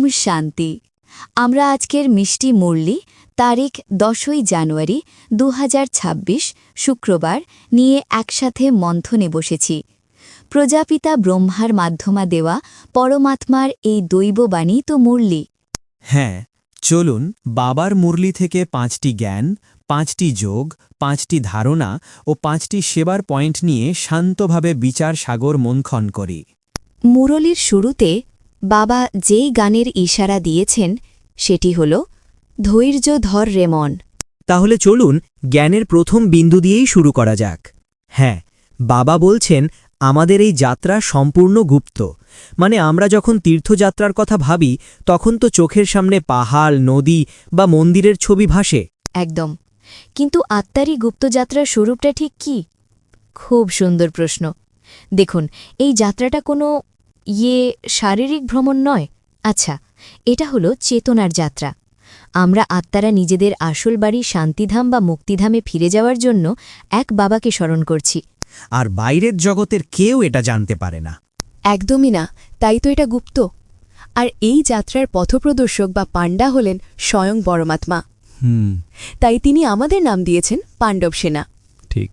ওম শান্তি। আমরা আজকের মিষ্টি মুরলি তারিখ দশই জানুয়ারি দু হাজার ছাব্বিশ শুক্রবার নিয়ে একসাথে মন্থনে বসেছি। প্রজাপিতা ব্রহ্মার মাধ্যমা দেওয়া পরমাত্মার এই দৈববাণী তো মুরলি। হ্যাঁ চলুন বাবার মুরলি থেকে পাঁচটি জ্ঞান পাঁচটি যোগ পাঁচটি ধারণা ও পাঁচটি সেবার পয়েন্ট নিয়ে শান্তভাবে বিচার সাগর মনখন করি। মুরলির শুরুতে বাবা যেই গানের ইশারা দিয়েছেন সেটি হল ধৈর্য ধর রেমন। তাহলে চলুন জ্ঞানের প্রথম বিন্দু দিয়েই শুরু করা যাক। হ্যাঁ বাবা বলছেন আমাদের এই যাত্রা সম্পূর্ণ গুপ্ত। মানে আমরা যখন তীর্থযাত্রার কথা ভাবি তখন তো চোখের সামনে পাহাড় নদী বা মন্দিরের ছবি ভাসে। একদম। কিন্তু আত্মারই গুপ্তযাত্রার স্বরূপটা ঠিক কি? খুব সুন্দর প্রশ্ন। দেখুন এই যাত্রাটা কোনো ইয়ে শারীরিক ভ্রমণ নয়। আচ্ছা এটা হলো চেতনার যাত্রা। আমরা আত্মারা নিজেদের আসল বাড়ি শান্তিধাম বা মুক্তিধামে ফিরে যাওয়ার জন্য এক বাবাকে স্মরণ করছি। আর বাইরের জগতের কেউ এটা জানতে পারে না। একদমই না তাই তো এটা গুপ্ত। আর এই যাত্রার পথপ্রদর্শক বা পাণ্ডা হলেন স্বয়ং পরমাত্মা। হুম। তাই তিনি আমাদের নাম দিয়েছেন পাণ্ডব সেনা। ঠিক।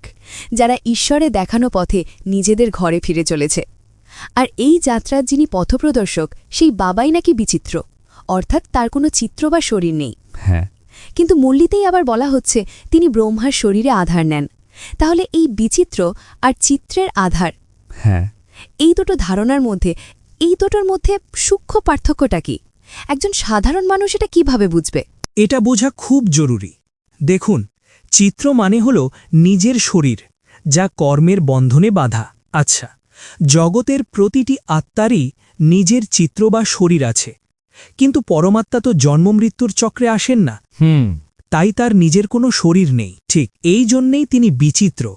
যারা ঈশ্বরে দেখানো পথে নিজেদের ঘরে ফিরে চলেছে। আর এই যাত্রার যিনি পথপ্রদর্শক সেই বাবাই নাকি বিচিত্র। অর্থাৎ তার কোনো চিত্র বা শরীর নেই। হ্যাঁ। কিন্তু মুল্লিতেই আবার বলা হচ্ছে তিনি ব্রহ্মার শরীরে আধার নেন। তাহলে এই বিচিত্র আর চিত্রের আধার? হ্যাঁ। এই দুটো ধারণার মধ্যে এই দুটোর মধ্যে সূক্ষ্ম পার্থক্যটা কি? একজন সাধারণ মানুষ এটা কীভাবে বুঝবে? এটা বোঝা খুব জরুরি। দেখুন চিত্র মানে হল নিজের শরীর যা কর্মের বন্ধনে বাধা। আচ্ছা। জগতের প্রতিটি আত্মারই নিজের চিত্র বা শরীর আছে। কিন্তু পরমাত্মা তো জন্মমৃত্যুর চক্রে আসেন না। হুম। তাই তার নিজের কোনো শরীর নেই। ঠিক এই জন্যেই তিনি বিচিত্র।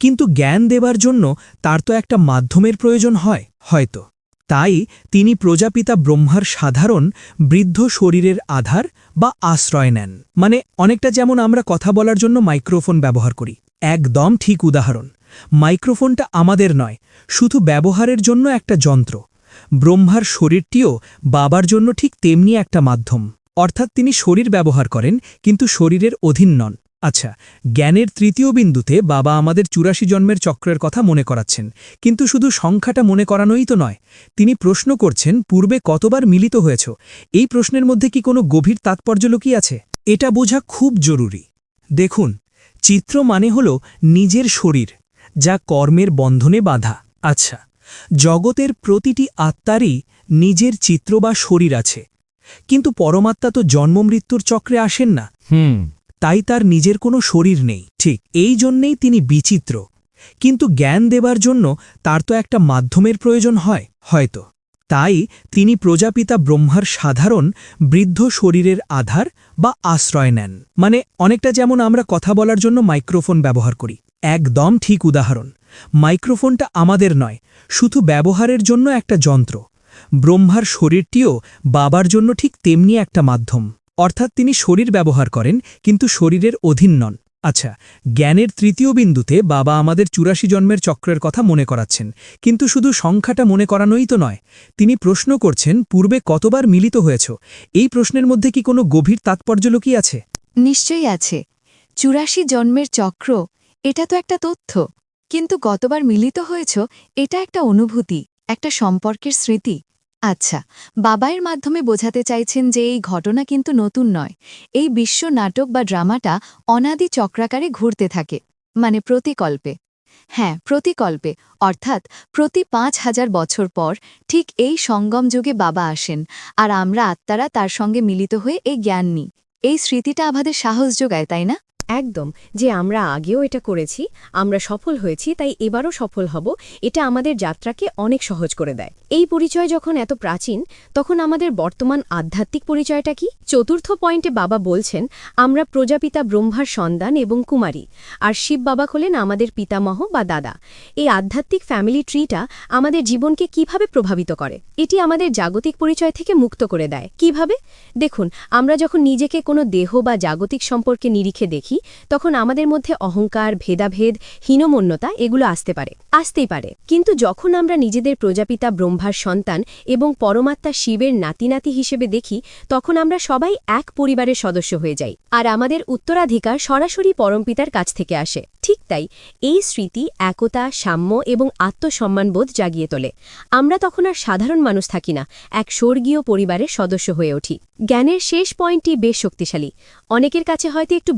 কিন্তু জ্ঞান দেবার জন্য তার তো একটা মাধ্যমের প্রয়োজন হয় হয়তো। তাই তিনি প্রজাপিতা ব্রহ্মার সাধারণ বৃদ্ধ শরীরের আধার বা আশ্রয় নেন। মানে অনেকটা যেমন আমরা কথা বলার জন্য মাইক্রোফোন ব্যবহার করি। একদম ঠিক উদাহরণ। মাইক্রোফোনটা আমাদের নয়, শুধু ব্যবহারের জন্য একটা যন্ত্র। ব্রহ্মার শরীরটিও বাবার জন্য ঠিক তেমনি একটা মাধ্যম। অর্থাৎ তিনি শরীর ব্যবহার করেন, কিন্তু শরীরের অধীন নন। আচ্ছা জ্ঞানের তৃতীয় বিন্দুতে বাবা আমাদের চুরাশি জন্মের চক্রের কথা মনে করাচ্ছেন, কিন্তু শুধু সংখ্যাটা মনে করানোই তো নয়। তিনি প্রশ্ন করছেন, পূর্বে কতবার মিলিত হয়েছ? এই প্রশ্নের মধ্যে কি কোনো গভীর তাৎপর্য লুকিয়ে আছে? এটা বোঝা খুব জরুরি। দেখুন, চিত্র মানে হল নিজের শরীর। যা কর্মের বন্ধনে বাধা। আচ্ছা জগতের প্রতিটি আত্মারই নিজের চিত্র বা শরীর আছে। কিন্তু পরমাত্মা তো জন্মমৃত্যুর চক্রে আসেন না। হুম। তাই তার নিজের কোনো শরীর নেই। ঠিক এই জন্যেই তিনি বিচিত্র। কিন্তু জ্ঞান দেবার জন্য তার তো একটা মাধ্যমের প্রয়োজন হয় হয়তো। তাই তিনি প্রজাপিতা ব্রহ্মার সাধারণ বৃদ্ধ শরীরের আধার বা আশ্রয় নেন। মানে অনেকটা যেমন আমরা কথা বলার জন্য মাইক্রোফোন ব্যবহার করি। একদম ঠিক উদাহরণ। মাইক্রোফোনটা আমাদের নয়, শুধু ব্যবহারের জন্য একটা যন্ত্র। ব্রহ্মার শরীরটিও বাবার জন্য ঠিক তেমনি একটা মাধ্যম। অর্থাৎ তিনি শরীর ব্যবহার করেন, কিন্তু শরীরের অধীন নন। আচ্ছা জ্ঞানের তৃতীয় বিন্দুতে বাবা আমাদের চুরাশি জন্মের চক্রের কথা মনে করাচ্ছেন, কিন্তু শুধু সংখ্যাটা মনে করানোই তো নয়। তিনি প্রশ্ন করছেন, পূর্বে কতবার মিলিত হয়েছ? এই প্রশ্নের মধ্যে কি কোনো গভীর তাৎপর্য লুকিয়ে আছে? নিশ্চয়ই আছে। চুরাশি জন্মের চক্র এটা তো একটা তথ্য। কিন্তু গতবার মিলিত হয়েছ, এটা একটা অনুভূতি, একটা সম্পর্কের স্মৃতি। আচ্ছা বাবায়ের মাধ্যমে বোঝাতে চাইছেন যে এই ঘটনা কিন্তু নতুন নয়। এই বিশ্ব নাটক বা ড্রামাটা অনাদি চক্রাকারে ঘুরতে থাকে মানে প্রতিকল্পে। হ্যাঁ প্রতিকল্পে, অর্থাৎ প্রতি পাঁচ হাজার বছর পর ঠিক এই সঙ্গম যুগে বাবা আসেন, আর আমরা আত্মারা তার সঙ্গে মিলিত হয়ে এই জ্ঞান নিই। এই স্মৃতিটা আমাদের সাহস যোগায়, তাই না? একদম যে আমরা আগেও এটা করেছি, আমরা সফল হয়েছি, তাই এবারও সফল হব, এটা আমাদের যাত্রাকে অনেক সহজ করে দেয়। এই পরিচয় যখন এত প্রাচীন, তখন আমাদের বর্তমান আধ্যাত্মিক পরিচয়টা কি? চতুর্থ পয়েন্টে বাবা বলছেন, আমরা প্রজাপিতা ব্রহ্মার সন্তান এবং কুমারী, আর শিব বাবা হলেন আমাদের পিতামহ বা দাদা। এই আধ্যাত্মিক ফ্যামিলি ট্রিটা আমাদের জীবনকে কীভাবে প্রভাবিত করে? এটি আমাদের জাগতিক পরিচয় থেকে মুক্ত করে দেয়। কীভাবে? দেখুন, আমরা যখন নিজেকে কোনো দেহ বা জাগতিক সম্পর্কে নিরিখে দেখি দেখি, তখন আমাদের মধ্যে অহংকার, ভেদাভেদ, হীনমন্যতা এগুলো আসতে পারে, আসতেই পারে। কিন্তু যখন আমরা নিজেদের প্রজাপিতা ব্রহ্মার সন্তান এবং পরমাত্মা শিবের নাতি নাতি হিসেবে দেখি, তখন আমরা সবাই এক পরিবারের সদস্য হয়ে যাই আর আমাদের উত্তরাধিকার সরাসরি পরমপিতার কাছ থেকে আসে। ঠিক তাই, এই স্মৃতি একতা, সাম্য এবং আত্মসম্মানবোধ জাগিয়ে তোলে। আমরা তখন আর সাধারণ মানুষ থাকি না, এক স্বর্গীয় পরিবারের সদস্য হয়ে উঠি। জ্ঞানের শেষ পয়েন্টটি বেশ শক্তিশালী। অনেকের কাছে হয়তো একটু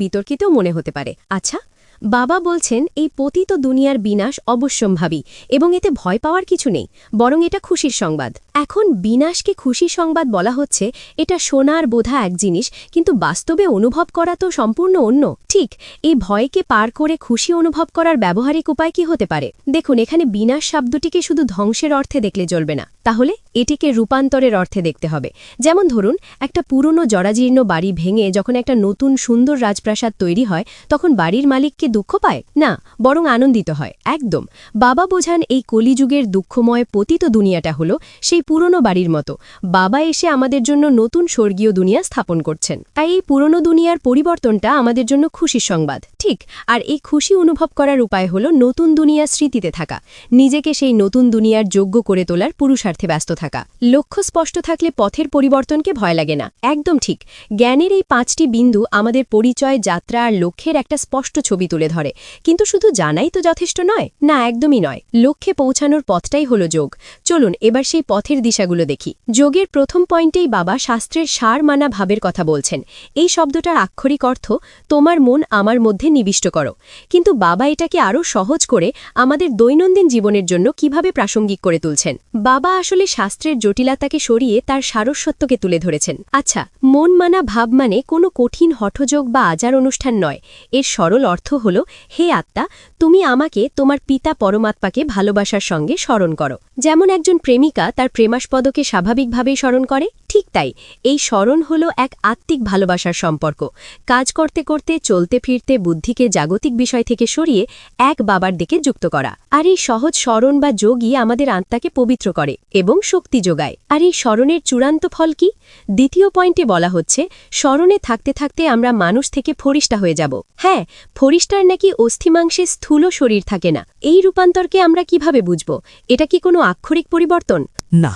বিতর্কিতও মনে হতে পারে। আচ্ছা বাবা বলছেন এই পতিত দুনিয়ার বিনাশ অবশ্যম্ভাবী এবং এতে ভয় পাওয়ার কিছু নেই, বরং এটা খুশির সংবাদ। এখন বিনাশকে খুশি সংবাদ বলা হচ্ছে, এটা সোনার বোধা এক জিনিস, কিন্তু বাস্তবে অনুভব করা তো সম্পূর্ণ অন্য। ঠিক, এই ভয়কে পার করে খুশি অনুভব করার ব্যবহারিক উপায় কি হতে পারে? দেখুন, এখানে বিনাশ শব্দটিকে শুধু ধ্বংসের অর্থে দেখলে চলবে না। তাহলে এটিকে রূপান্তরের অর্থে দেখতে হবে। যেমন ধরুন, একটা পুরনো জরাজীর্ণ বাড়ি ভেঙে যখন একটা নতুন সুন্দর রাজপ্রাসাদ তৈরি হয়, তখন বাড়ির মালিককে দুঃখ পায়? না, বরং আনন্দিত হয়। একদম। বাবা বোঝান এই কলিযুগের দুঃখময় পতিত দুনিয়াটা হলো সেই পুরনো বাড়ির মতো। বাবা এসে আমাদের জন্য নতুন স্বর্গীয় দুনিয়া স্থাপন করছেন। তাই এই পুরনো দুনিয়ার পরিবর্তনটা আমাদের জন্য খুশির সংবাদ। ঠিক, আর এই খুশি অনুভব করার উপায় হলো নতুন দুনিয়ার স্মৃতিতে থাকা। নিজেকে সেই নতুন দুনিয়ার যোগ্য করে তোলার পুরুষার্থে ব্যস্ত থাকা। লক্ষ্য স্পষ্ট থাকলে পথের পরিবর্তনকে ভয় লাগে না। একদম ঠিক। জ্ঞানের এই পাঁচটি বিন্দু আমাদের পরিচয়, যাত্রা আর লক্ষ্যের একটা স্পষ্ট ছবি তুলে ধরে। কিন্তু শুধু জানাই তো যথেষ্ট নয়? না, একদমই নয়। লক্ষ্যে পৌঁছানোর পথটাই হলো যোগ। চলুন, এবার সেই পথের দিশাগুলো দেখি। যোগের প্রথম পয়েন্টেই বাবা শাস্ত্রের সার মানা ভাবের কথা বলছেন। এই শব্দটার আক্ষরিক অর্থ, তোমার মন আমার মধ্যে নিবিষ্ট করো। কিন্তু বাবা এটাকে আরও সহজ করে আমাদের দৈনন্দিন জীবনের জন্য কীভাবে প্রাসঙ্গিক করে তুলছেন? বাবা আসলে শাস্ত্রের জটিলতাকে সরিয়ে তার সারস্বত্যকে তুলে ধরেছেন। আচ্ছা মন মানা ভাব মানে কোনো কঠিন হঠযোগ বা আজার অনুষ্ঠান নয়। এর সরল অর্থ হল, হে আত্মা, তুমি আমাকে, তোমার পিতা পরমাত্মাকে ভালোবাসার সঙ্গে স্মরণ করো। যেমন একজন প্রেমিকা তার প্রেমাস্পদকে স্বাভাবিকভাবেই স্মরণ করে, ঠিক তাই। এই স্মরণ হল এক আত্মিক ভালোবাসার সম্পর্ক। কাজ করতে করতে, চলতে ফিরতে, বুদ্ধিকে জাগতিক বিষয় থেকে সরিয়ে এক বাবার দিকে যুক্ত করা। আর এই সহজ স্মরণ বা যোগই আমাদের আত্মাকে পবিত্র করে এবং শক্তি যোগায়। আর এই স্মরণের চূড়ান্ত ফল কি? দ্বিতীয় পয়েন্টে বলা হচ্ছে, স্মরণে থাকতে থাকতে আমরা মানুষ থেকে ফরিষ্টা হয়ে যাব। হ্যাঁ ফরিষ্টার নাকি অস্থিমাংসে স্থূল শরীর থাকে না। এই রূপান্তরকে আমরা কীভাবে বুঝব? এটা কি কোনো আক্ষরিক পরিবর্তন? না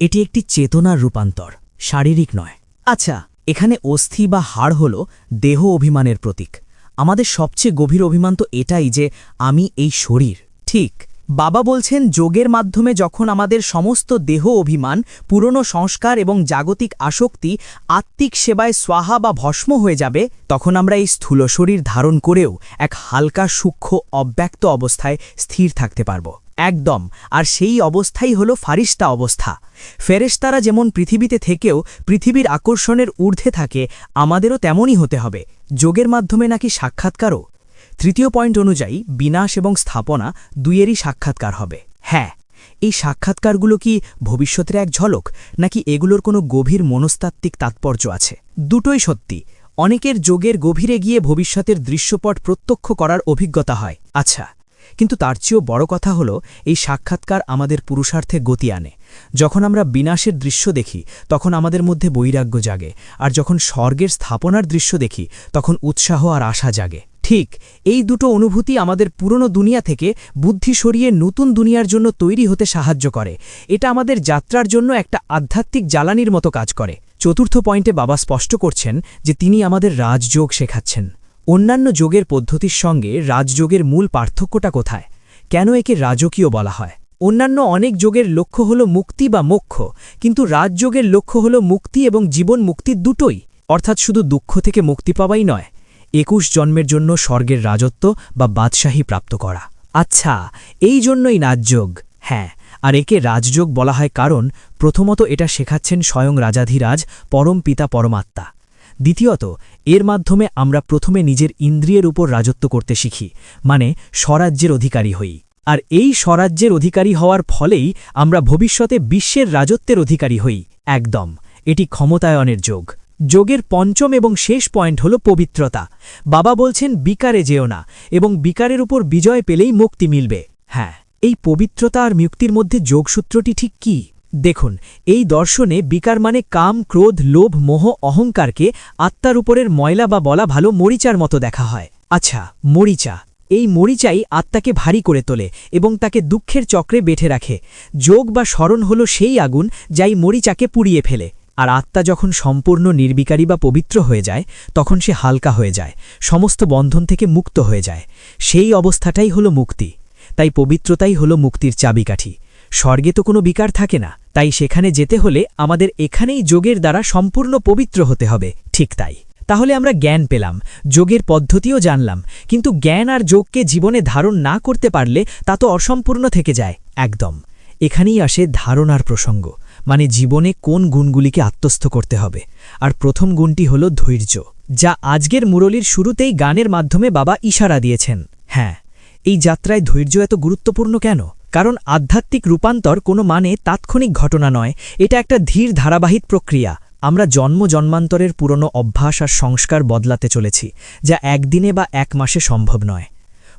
এটি একটি চেতনার রূপান্তর শারীরিক নয়। আচ্ছা। এখানে অস্থি বা হাড় হল দেহ অভিমানের প্রতীক। আমাদের সবচেয়ে গভীর অভিমান তো এটাই যে আমি এই শরীর। ঠিক বাবা বলছেন যোগের মাধ্যমে যখন আমাদের সমস্ত দেহ অভিমান পুরনো সংস্কার এবং জাগতিক আসক্তি আত্মিক সেবায় স্বাহা বা ভস্ম হয়ে যাবে তখন আমরা এই স্থূল শরীর ধারণ করেও এক হালকা সূক্ষ্ম অব্যক্ত অবস্থায় স্থির থাকতে পারব। একদম। আর সেই অবস্থাই হল ফারিস্তা অবস্থা। ফেরেশতারা যেমন পৃথিবীতে থেকেও পৃথিবীর আকর্ষণের ঊর্ধ্বে থাকে, আমাদেরও তেমনই হতে হবে। যোগের মাধ্যমে নাকি সাক্ষাৎকারও? তৃতীয় পয়েন্ট অনুযায়ী, বিনাশ এবং স্থাপনা দুইয়েরই সাক্ষাৎকার হবে। হ্যাঁ এই সাক্ষাৎকারগুলো কি ভবিষ্যতের এক ঝলক, নাকি এগুলোর কোনো গভীর মনস্তাত্ত্বিক তাৎপর্য আছে? দুটোই সত্যি। অনেকের যোগের গভীরে গিয়ে ভবিষ্যতের দৃশ্যপট প্রত্যক্ষ করার অভিজ্ঞতা হয়। আচ্ছা কিন্তু তার চেয়েও বড় কথা হলো এই সাক্ষাৎকার আমাদের পুরুষার্থে গতি আনে। যখন আমরা বিনাশের দৃশ্য দেখি, তখন আমাদের মধ্যে বৈরাগ্য জাগে, আর যখন স্বর্গের স্থাপনার দৃশ্য দেখি, তখন উৎসাহ আর আশা জাগে। ঠিক এই দুটো অনুভূতি আমাদের পুরনো দুনিয়া থেকে বুদ্ধি সরিয়ে নতুন দুনিয়ার জন্য তৈরি হতে সাহায্য করে। এটা আমাদের যাত্রার জন্য একটা আধ্যাত্মিক জ্বালানির মতো কাজ করে। চতুর্থ পয়েন্টে বাবা স্পষ্ট করছেন যে তিনি আমাদের রাজযোগ শেখাচ্ছেন। অন্যান্য যোগের পদ্ধতির সঙ্গে রাজযোগের মূল পার্থক্যটা কোথায়? কেন একে রাজকীয় বলা হয়? অন্যান্য অনেক যোগের লক্ষ্য হল মুক্তি বা মোক্ষ, কিন্তু রাজযোগের লক্ষ্য হল মুক্তি এবং জীবন মুক্তি দুটোই, অর্থাৎ শুধু দুঃখ থেকে মুক্তি পাওয়াই নয়, একুশ জন্মের জন্য স্বর্গের রাজত্ব বা বাদশাহী প্রাপ্ত করা। আচ্ছা এই জন্যই রাজযোগ হ্যাঁ আর একে রাজযোগ বলা হয় কারণ প্রথমত এটা শেখাচ্ছেন স্বয়ং রাজাধিরাজ পরম পিতা পরমাত্মা। দ্বিতীয়ত, এর মাধ্যমে আমরা প্রথমে নিজের ইন্দ্রিয়ের উপর রাজত্ব করতে শিখি মানে স্বরাজ্যের অধিকারী হই। আর এই স্বরাজ্যের অধিকারী হওয়ার ফলেই আমরা ভবিষ্যতে বিশ্বের রাজত্বের অধিকারী হই, একদম। এটি ক্ষমতায়নের যোগ। যোগের পঞ্চম এবং শেষ পয়েন্ট হল পবিত্রতা। বাবা বলছেন, বিকারে যেও না, এবং বিকারের উপর বিজয় পেলেই মুক্তি মিলবে। হ্যাঁ এই পবিত্রতা আর মুক্তির মধ্যে যোগসূত্রটি ঠিক কি? দেখুন, এই দর্শনে বিকার মানে কাম, ক্রোধ, লোভ, মোহ, অহংকারকে আত্মার উপরের ময়লা বা বলা ভালো মরিচার মতো দেখা হয়। আচ্ছা মরিচা। এই মরিচাই আত্মাকে ভারী করে তোলে এবং তাকে দুঃখের চক্রে বেঁধে রাখে। যোগ বা স্মরণ হল সেই আগুন যাই মরিচাকে পুড়িয়ে ফেলে। আর আত্মা যখন সম্পূর্ণ নির্বিকারী বা পবিত্র হয়ে যায়, তখন সে হালকা হয়ে যায়, সমস্ত বন্ধন থেকে মুক্ত হয়ে যায়। সেই অবস্থাটাই হলো মুক্তি। তাই পবিত্রতাই হলো মুক্তির চাবিকাঠি। স্বর্গে তো কোনো বিকার থাকে না। তাই সেখানে যেতে হলে আমাদের এখানেই যোগের দ্বারা সম্পূর্ণ পবিত্র হতে হবে, ঠিক তাই। তাহলে আমরা জ্ঞান পেলাম, যোগের পদ্ধতিও জানলাম, কিন্তু জ্ঞান আর যোগকে জীবনে ধারণ না করতে পারলে তা তো অসম্পূর্ণ থেকে যায়, একদম। এখানেই আসে ধারণার প্রসঙ্গ মানে জীবনে কোন গুণগুলিকে আত্মস্থ করতে হবে। আর প্রথম গুণটি হল ধৈর্য, যা আজকের মুরলির শুরুতেই গানের মাধ্যমে বাবা ইশারা দিয়েছেন। হ্যাঁ এই যাত্রায় ধৈর্য এত গুরুত্বপূর্ণ কেন? কারণ আধ্যাত্মিক রূপান্তর কোনো মানে তাৎক্ষণিক ঘটনা নয়, এটা একটা ধীর ধারাবাহিক প্রক্রিয়া। আমরা জন্ম জন্মান্তরের পুরনো অভ্যাস আর সংস্কার বদলাতে চলেছি, যা একদিনে বা এক মাসে সম্ভব নয়।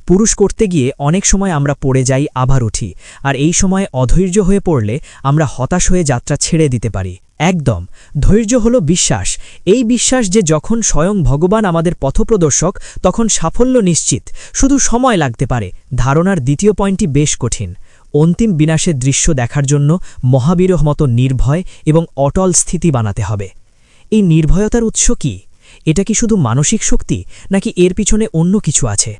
পুরুষ করতে গিয়ে অনেক সময় আমরা পড়ে যাই, আবার উঠি। আর এই সময় অধৈর্য হয়ে পড়লে আমরা হতাশ হয়ে যাত্রা ছেড়ে দিতে পারি। একদম, ধৈর্য হলো বিশ্বাস। এই বিশ্বাস যে যখন স্বয়ং ভগবান আমাদের পথপ্রদর্শক, তখন সাফল্য নিশ্চিত। শুধু সময় লাগতে পারে। ধারণার দ্বিতীয় পয়েন্টটি বেশ কঠিন। অন্তিম বিনাশের দৃশ্য দেখার জন্য মহাবীরহ মতো নির্ভয় এবং অটল স্থিতি বানাতে হবে। এই নির্ভয়তার উৎস কি? এটা কি শুধু মানসিক শক্তি, নাকি এর পিছনে অন্য কিছু আছে?